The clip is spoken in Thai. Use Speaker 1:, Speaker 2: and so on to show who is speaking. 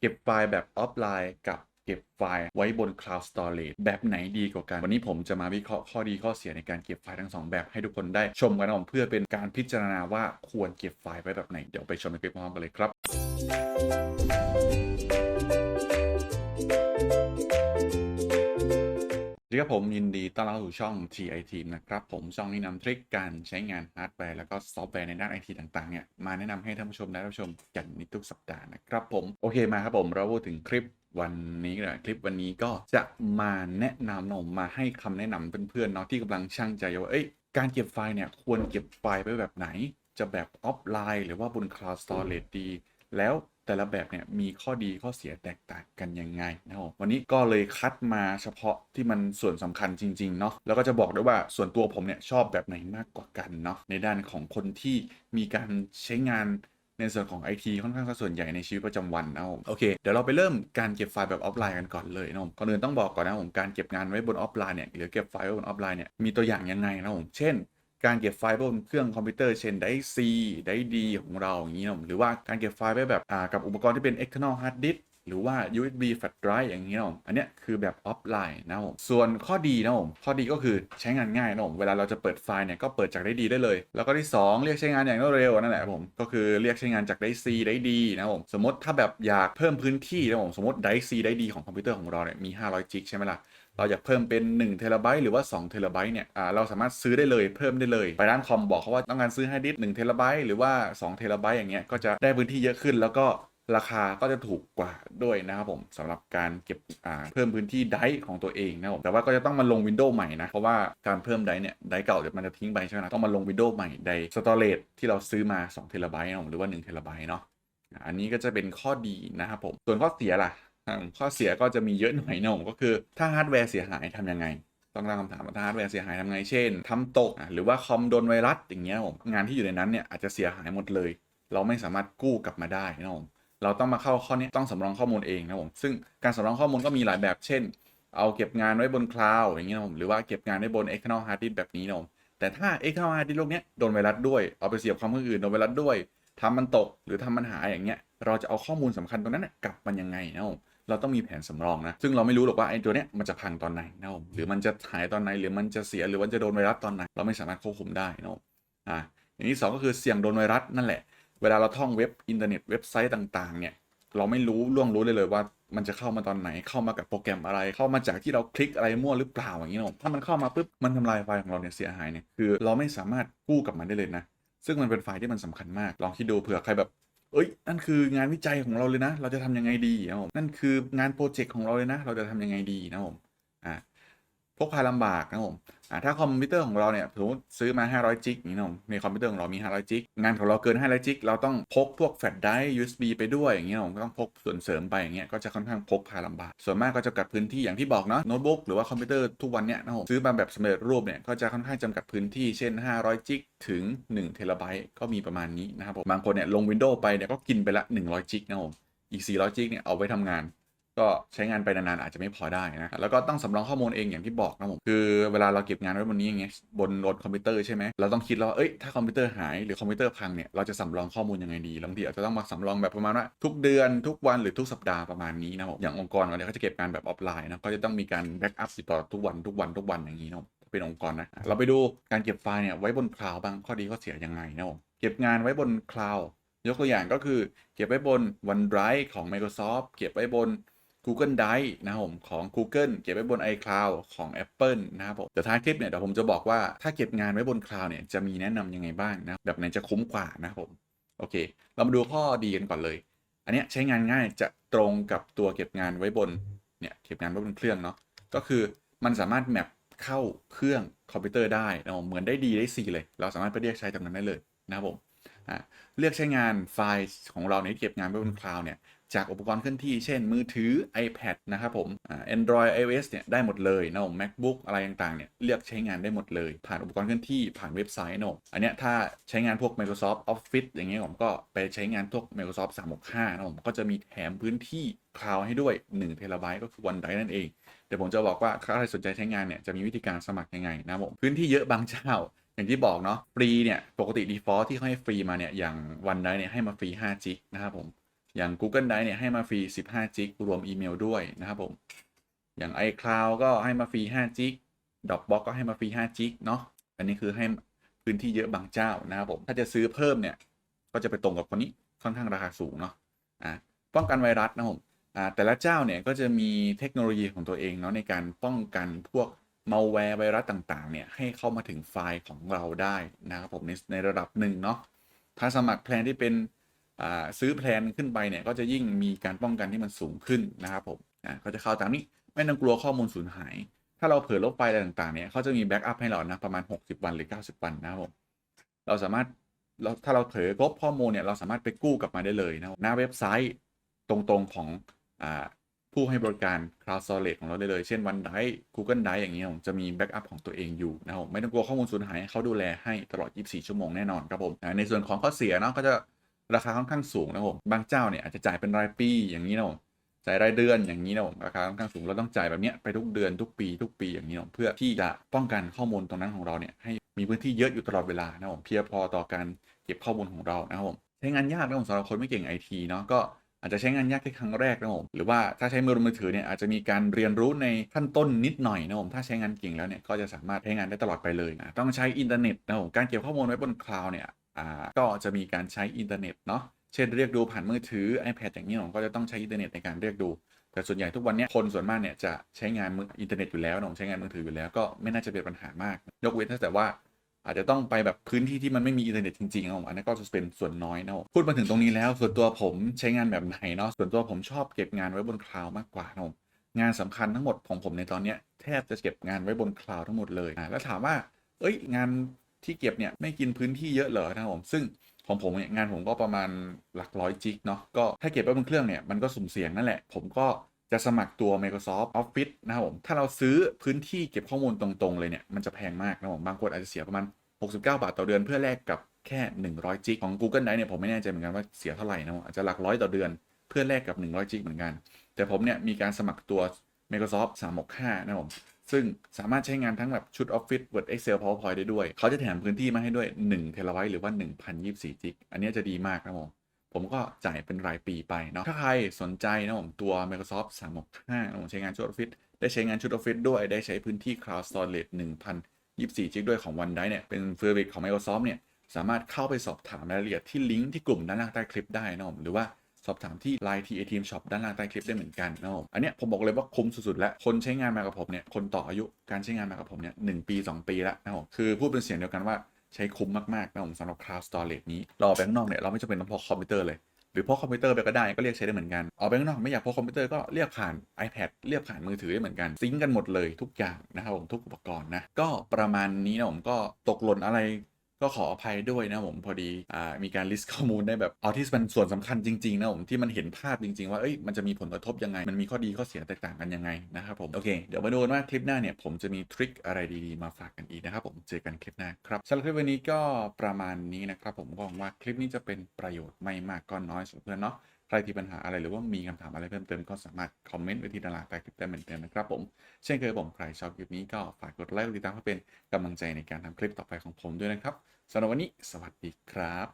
Speaker 1: เก็บไฟล์แบบออฟไลน์กับเก็บไฟล์ไว้บน Cloud Storage แบบไหนดีกว่ากัน วันนี้ผมจะมาวิเคราะห์ข้อดีข้อเสียในการเก็บไฟล์ทั้งสองแบบให้ทุกคนได้ชมกันนะผมเพื่อเป็นการพิจารณาว่าควรเก็บไฟล์ไว้แบบไหน เดี๋ยวไปชมในคลิปพร้อมกันเลยครับ ดีครับผมยินดีต้อนรับสู่ช่อง TI Team นะครับ ผมช่องนี้นำทริคการใช้งานฮาร์ดแวร์แล้วก็ซอฟต์แวร์ในด้านไอทีต่างๆเนี่ยมาแนะนำให้ท่านผู้ชมได้รับชมกันในทุกสัปดาห์นะครับผม โอเคมาครับผมเราพูดถึงคลิปวันนี้กันหน่อยคลิปวันนี้ก็จะมาแนะนำนมมาให้คำแนะนำเพื่อนๆเนาะที่กำลังช่างใจว่าเอ้ยการเก็บไฟล์เนี่ยควรเก็บไฟล์ไว้แบบไหน จะแบบออฟไลน์ หรือว่าบน Cloud Storage ดี แล้ว แต่ละแบบเนี่ยมีข้อดีข้อเสียแตกต่างกันยังไงนะครับวันนี้ก็เลยคัดมาเฉพาะที่มันส่วนสำคัญจริงๆเนาะแล้วก็จะบอกด้วยว่าส่วนตัวผมเนี่ยชอบแบบไหนมากกว่ากันเนาะในด้านของคนที่มีการใช้งานในส่วนของ IT ค่อนข้างสัดส่วนใหญ่ในชีวิตประจำวันนะครับโอเค เดี๋ยวเราไปเริ่มการเก็บไฟล์แบบออฟไลน์กันก่อนเลยนะครับก่อนอื่นต้องบอกก่อนนะผมการเก็บงานไว้บนออฟไลน์เนี่ยหรือเก็บไฟล์ไว้บนออฟไลน์เนี่ยมีตัวอย่างยังไงนะครับผมเช่น การเก็บไฟล์บนเครื่องคอมพิวเตอร์เช่นไดซี ไดดีของเราอย่างนี้เนะหรือว่าการเก็บไฟล์ไว้แบบกับอุปกรณ์ที่เป็น external hard disk หรือว่า USB flash drive อย่างนี้เนอะอันเนี้ยคือแบบออฟไลน์นะผม ส่วนข้อดีนะผม ข้อดีก็คือใช้งานง่ายนะผม เวลาเราจะเปิดไฟล์เนี่ยก็เปิดจากได้ดีได้เลย แล้วก็ที่ 2 เรียกใช้งานอย่างรวดเร็วนั่นแหละผม ก็คือเรียกใช้งานจากได้ซีได้ดีนะผม สมมติถ้าแบบอยากเพิ่มพื้นที่นะผม สมมติได้ซีได้ดีของคอมพิวเตอร์ของเราเนี่ยมี 500 จิกใช่ไหมล่ะ เราอยากเพิ่มเป็น1เทราไบต์หรือว่า2เทราไบต์เนี่ยเราสามารถซื้อได้เลยเพิ่มได้เลย ไปร้านคอมบอกเขาว่าต้องการซื้อให้ดิส1เทราไบต์หรือว่า2เทราไบต์อย่างเงี้ยก็จะได้พื้นที่เยอะขึ้นแล้วก็ราคาก็จะถูกกว่าด้วยนะครับผมสำหรับการเก็บเพิ่มพื้นที่ไดร์ของตัวเองนะครับผมแต่ว่าก็จะต้องมาลงวินโดว์ใหม่นะ เพราะว่าการเพิ่มไดร์เนี่ยไดร์เก่าเดี๋ยวมันจะทิ้งไปใช่ไหมล่ะต้องมาลงวินโดว์ใหม่ไดสตอเรจที่เราซื้อมา2เทราไบต์นะครับผมหรือว่า1เทราไบต์เนาะอันนี้ก็จะเป็นข้อดีนะครับผม ส่วนข้อเสียล่ะ ข้อเสียก็จะมีเยอะหน่อยนะผมก็คือถ้าฮาร์ดแวร์เสียหายทำยังไง ต้องตั้งคำถามว่าถ้าฮาร์ดแวร์เสียหายทำไงเช่นทำตกหรือว่าคอมโดนไวรัสอย่างเงี้ยผมงานที่อยู่ในนั้นเนี่ยอาจจะเสียหายหมดเลย เราไม่สามารถกู้กลับมาได้นะผมเราต้องมาเข้าข้อนี้ต้องสำรองข้อมูลเองนะผมซึ่งการสำรองข้อมูลก็มีหลายแบบเช่น เอาเก็บงานไว้บนคลาวด์อย่างเงี้ยนะผมหรือว่าเก็บงานไว้บน external hard disk แบบนี้นะผมแต่ถ้า external hard disk พวกเนี้ยโดนไวรัสด้วยเอาไปเสียบความเครื่องอื่นโดนไวรัสด้วยทำมันตกหรือทำมันหายอย่างเงี้ย เราจะเอาข้อมูลสำคัญตรงนั้นกลับมันยังไงนะผม เราต้องมีแผนสำรองนะ ซึ่งเราไม่รู้หรอกว่าไอ้ตัวเนี้ยมันจะพังตอนไหนนะหรือมันจะหายตอนไหน หรือมันจะเสีย หรือมันจะโดนไวรัสตอนไหน เราไม่สามารถควบคุมได้นะอ่าอย่างที่สองก็คือเสี่ยงโดนไวรัสนั่นแหละ เวลาเราท่องเว็บอินเทอร์เน็ตเว็บไซต์ต่างๆ เนี่ย เราไม่รู้ล่วงรู้เลยเลยว่ามันจะเข้ามาตอนไหน เข้ามากับโปรแกรมอะไร เข้ามาจากที่เราคลิกอะไรมั่วหรือเปล่าอย่างนี้นะถ้ามันเข้ามาปุ๊บ มันทำลายไฟล์ของเราเนี่ยเสียหายเนี่ย คือเราไม่สามารถกู้กลับมันได้เลยนะ ซึ่งมันเป็นไฟล์ที่มันสำคัญมาก ลองคิดดูเผื่อใครแบบ เอ้ย นั่นคืองานวิจัยของเราเลยนะ เราจะทำยังไงดีนะผมนั่นคืองานโปรเจกต์ของเราเลยนะ เราจะทำยังไงดีนะผม พกพาลำบากนะผมอ่าถ้าคอมพิวเตอร์ของเราเนี่ยสมมติซื้อมา 500จิกอย่างนี้นะผมในคอมพิวเตอร์ของเรามี 500จิกงานของเราเกิน 500จิกเราต้องพกพวกแฟลชไดร์ USB ไปด้วยอย่างเงี้ยผมก็ต้องพกส่วนเสริมไปอย่างเงี้ยก็จะค่อนข้างพกพาลำบาก ส่วนมากก็จะกัดพื้นที่อย่างที่บอกเนาะโน้ตบุ๊กหรือว่าคอมพิวเตอร์ทุกวันเนี่ยนะผมซื้อมาแบบสำเร็จรูปเนี่ยก็จะค่อนข้างจำกัดพื้นที่เช่น 500จิกถึง1เทราไบต์ก็มีประมาณนี้นะครับผมบางคนเนี่ยลง Windows ไปเนี่ยก็กินไปละ100จิกนะผมอีก400จิกเนี่ยเอาไว้ทำงาน ก็ใช้งานไปนานๆอาจจะไม่พอได้นะ แล้วก็ต้องสำรองข้อมูลเองอย่างที่บอกนะผมคือเวลาเราเก็บงานไว้บนนี้อย่างเงี้ยบนบนคอมพิวเตอร์ใช่ไหมเราต้องคิดแล้วว่าเอ้ยถ้าคอมพิวเตอร์หายหรือคอมพิวเตอร์พังเนี่ยเราจะสำรองข้อมูลยังไงดีบางทีอาจจะต้องมาสำรองแบบประมาณว่าทุกเดือนทุกวันหรือทุกสัปดาห์ประมาณนี้นะผมอย่างองค์กรเราเนี่ยเขาจะเก็บงานแบบออฟไลน์นะก็จะต้องมีการแบ็กอัพติดต่อทุกวันทุกวันทุกวันอย่างนี้นะผมเป็นองค์กรนะเราไปดูการเก็บไฟล์เนี่ยไว้บนคลาวด์บ้างข้อดีข้อเสียยังไงนะผมเก็บงานไว้บนคลาวด์ยกตัวอย่างก็คือเก็บไว้บน OneDrive ของ Microsoft เก็บไว้บน Google Drive นะครับผมของ Google เก็บไว้บน iCloud ของ Apple นะครับผมแต่ท้ายคลิปเนี่ยเดี๋ยวผมจะบอกว่าถ้าเก็บงานไว้บน Cloud เนี่ยจะมีแนะนำยังไงบ้างนะแบบไหนจะคุ้มกว่านะครับผมโอเค เรามาดูข้อดีกันก่อนเลย อันนี้ใช้งานง่ายจะตรงกับตัวเก็บงานไว้บนเนี่ยเก็บงานไว้บนเครื่องเนาะก็คือมันสามารถแมปเข้าเครื่องคอมพิวเตอร์ได้นะผมเหมือนได้ดีได้ซีเลย เราสามารถไปเรียกใช้ตรงนั้นได้เลยนะครับผมอ่าเลือกใช้งานไฟล์ของเราเนี่ยเก็บงานไว้บนคลาวด์เนี่ย จากอุปกรณ์เคลื่อนที่ เช่น มือถือ iPad นะครับผมอ่า Android iOS เนี่ยได้หมดเลยนะผม MacBook อะไรต่างๆ เนี่ยเลือกใช้งานได้หมดเลย ผ่านอุปกรณ์เคลื่อนที่ผ่านเว็บไซต์นะผมอันเนี้ยถ้าใช้งานพวก Microsoft Office อย่างเงี้ยผมก็ไปใช้งานพวก Microsoft 365นะผมก็จะมีแถมพื้นที่คลาวให้ด้วย1เทราไบต์ก็คือ OneDrive นั่นเอง เดี๋ยวผมจะบอกว่าถ้าใครสนใจใช้งานเนี่ยจะมีวิธีการสมัครยังไงนะผมพื้นที่เยอะบางเจ้าอย่างที่บอกเนาะฟรีเนี่ย ปกติ default ที่เขาให้ฟรีมาเนี่ย อย่างวันไดเนี่ยให้มาฟรี5จิกนะครับผม อย่าง Google Drive เนี่ยให้มาฟรี 15จิกรวมอีเมลด้วยนะครับผม อย่าง iCloud ก็ให้มาฟรี5จิก Dropbox ก็ให้มาฟรี5จิกเนาะ อันนี้คือให้พื้นที่เยอะบางเจ้านะครับผม ถ้าจะซื้อเพิ่มเนี่ย ก็จะไปตรงกับคนนี้ค่อนข้างราคาสูงเนาะ อ่า ป้องกันไวรัสนะครับผม อ่า แต่ละเจ้าเนี่ยก็จะมีเทคโนโลยีของตัวเองเนาะในการป้องกันพวก malware ไวรัสต่างๆ เนี่ยให้เข้ามาถึงไฟล์ของเราได้นะครับผมในในระดับหนึ่งเนาะ ถ้าสมัครแพลนที่เป็น ซื้อแพลนขึ้นไปเนี่ยก็จะยิ่งมีการป้องกันที่มันสูงขึ้นนะครับผมอ่าก็จะเข้าตามนี้ไม่ต้องกลัวข้อมูลสูญหาย ถ้าเราเผลอลบไฟล์อะไรต่างๆเนี่ยเขาจะมีแบ็กอัพให้เรานะประมาณ 60 วันหรือ 90 วันนะครับผมเราสามารถเราถ้าเราเผลอลบข้อมูลเนี่ยเราสามารถไปกู้กลับมาได้เลยนะครับหน้าเว็บไซต์ตรงๆของอ่าผู้ให้บริการ Cloud Storage ของเราได้เลย เช่น OneDrive Google Drive อย่างเงี้ยผมจะมีแบ็กอัพของตัวเองอยู่นะครับไม่ต้องกลัวข้อมูลสูญหายเขาดูแลให้ตลอด 24 ชั่วโมงแน่นอนครับผมในส่วนของข้อเสียเนาะก็จะ ราคาค่อนข้างสูงนะครับผมบางเจ้าเนี่ยอาจจะจ่ายเป็นรายปีอย่างนี้นะผมจ่ายรายเดือนอย่างนี้นะผมราคาค่อนข้างสูงเราต้องจ่ายแบบเนี้ยไปทุกเดือนทุกปีทุกปีอย่างนี้นะเพื่อที่จะป้องกันข้อมูลตรงนั้นของเราเนี่ยให้มีพื้นที่เยอะอยู่ตลอดเวลานะผมเพียงพอต่อการเก็บข้อมูลของเรานะครับผมใช้งานยากนะผมสำหรับคนไม่เก่งไอทีเนาะก็อาจจะใช้งานยากแค่ครั้งแรกนะผมหรือว่าถ้าใช้มือมือถือเนี่ยอาจจะมีการเรียนรู้ในขั้นต้นนิดหน่อยนะผมถ้าใช้งานเก่งแล้วเนี่ยก็จะสามารถใช้งานได้ตลอดไปเลยนะต้องใช้อินเทอร์เน็ตนะผมการเก็บข้อมูลไว้บนคลาวด์เนี่ย ก็จะมีการใช้อินเทอร์เน็ตเนาะเช่นเรียกดูผ่านมือถือ iPad อย่างนี้ผมก็จะต้องใช้อินเทอร์เน็ตในการเรียกดู แต่ส่วนใหญ่ทุกวันนี้คนส่วนมากเนี่ยจะใช้งานมืออินเทอร์เน็ตอยู่แล้วนะผมใช้งานมือถืออยู่แล้วก็ไม่น่าจะเป็นปัญหามาก ยกเว้นถ้าแต่ว่าอาจจะต้องไปแบบพื้นที่ที่มันไม่มีอินเทอร์เน็ตจริงๆนะผมอันนั้นก็จะเป็นส่วนน้อยนะพูดมาถึงตรงนี้แล้ว ส่วนตัวผมใช้งานแบบไหนเนาะส่วนตัวผมชอบเก็บงานไว้บนคลาวด์มากกว่านะงานสำคัญทั้งหมดของผมในตอนเนี้ยแทบจะเก็บงานไว้บนคลาวด์ทั้งหมดเลยอ่าแล้วถามว่า เอ้ยงาน ที่เก็บเนี่ยไม่กินพื้นที่เยอะเหรอนะครับผมซึ่งของผมเนี่ยงานผมก็ประมาณหลักร้อยจิกเนาะก็ถ้าเก็บไว้บนเครื่องเนี่ยมันก็สุ่มเสี่ยงนั่นแหละ ผมก็จะสมัครตัว Microsoft Office นะครับผม ถ้าเราซื้อพื้นที่เก็บข้อมูลตรงๆ เลยเนี่ย มันจะแพงมากนะผมบางคนอาจจะเสียประมาณ 69 บาทต่อเดือนเพื่อแลกกับแค่ 100 จิกของ Google Drive เนี่ยผมไม่แน่ใจเหมือนกันว่าเสียเท่าไหร่นะอาจจะหลักร้อยต่อเดือนเพื่อแลกกับ 100 จิกเหมือนกัน แต่ผมเนี่ยมีการสมัครตัว Microsoft 365 นะครับผม ซึ่งสามารถใช้งานทั้งแบบชุด Office Word Excel PowerPoint ได้ด้วย เขาจะแถมพื้นที่มาให้ด้วย1เทราไบต์หรือว่า 1,024จิกอันนี้จะดีมากนะผมผมก็จ่ายเป็นรายปีไปเนาะถ้าใครสนใจนะผมตัว Microsoft 365นะผมใช้งานชุด Office ได้ใช้งานชุด Office ด้วยได้ใช้พื้นที่ Cloud Storage 1,024จิกด้วยของ OneDrive เนี่ยเป็นเฟอร์วิสของ Microsoft เนี่ยสามารถเข้าไปสอบถามรายละเอียดที่ลิงก์ที่กลุ่มด้านล่างใต้คลิปได้นะผมหรือว่า สอบถามที่ Line TA Team Shop ด้านล่างใต้คลิปได้เหมือนกันนะครับผมอันเนี้ยผมบอกเลยว่าคุ้มสุดๆแล้วคนใช้งานมากับผมเนี่ยคนต่ออายุการใช้งานมากับผมเนี่ยหปี 2 ปีแล้วนะครับผมคือพูดเป็นเสียงเดียวกันว่าใช้คุ้มมากๆนะครับผมสำหรับ Cloud Storage นี้เราออกไปข้างนอกเนี่ยเราไม่จำเป็นต้องพกคอมพิวเตอร์เลยหรือพกคอมพิวเตอร์ไปก็ได้ก็เรียกใช้ได้เหมือนกันออกไปข้างนอกไม่อยากพกคอมพิวเตอร์ก็เรียกผ่าน iPad เรียกผ่านมือถือได้เหมือนกันซิงก์กันหมดเลยทุกอย่างนะครับผมทุกอุปกรณ์นะก็ประมาณนี้นะผมก็ตกหล่นอะไร ก็ขออภัยด้วยนะผมพอดีอ่ามีการลิสต์ข้อมูลได้แบบเอาที่มันส่วนสำคัญจริงๆนะผมที่มันเห็นภาพจริง ๆ ว่าเอ้ยมันจะมีผลกระทบยังไง มันมีข้อดีข้อเสียแตกต่างกันยังไงนะครับผมโอเคเดี๋ยวมาดูกันว่าคลิปหน้าเนี่ยผมจะมีทริคอะไรดีๆมาฝากกันอีกนะครับผมเจอกันคลิปหน้าครับสำหรับคลิปวันนี้ก็ประมาณนี้นะครับผมหวังว่าคลิปนี้จะเป็นประโยชน์ไม่มากก็น้อยสำหรับเพื่อนเนาะ ใครที่ปัญหาอะไรหรือว่ามีคำถามอะไรเพิ่มเติมก็สามารถคอมเมนต์ไว้ที่ดานล่าใต้คลิปได้เหมือนเดิมนะครับผมเช่นเคยผมใครชอบคลิปนี้ก็ฝากกดไลค์กดติดตามเพื่อเป็นกำลังใจในการทำคลิปต่อไปของผมด้วยนะครับสำหรับวันนี้ สวัสดีครับ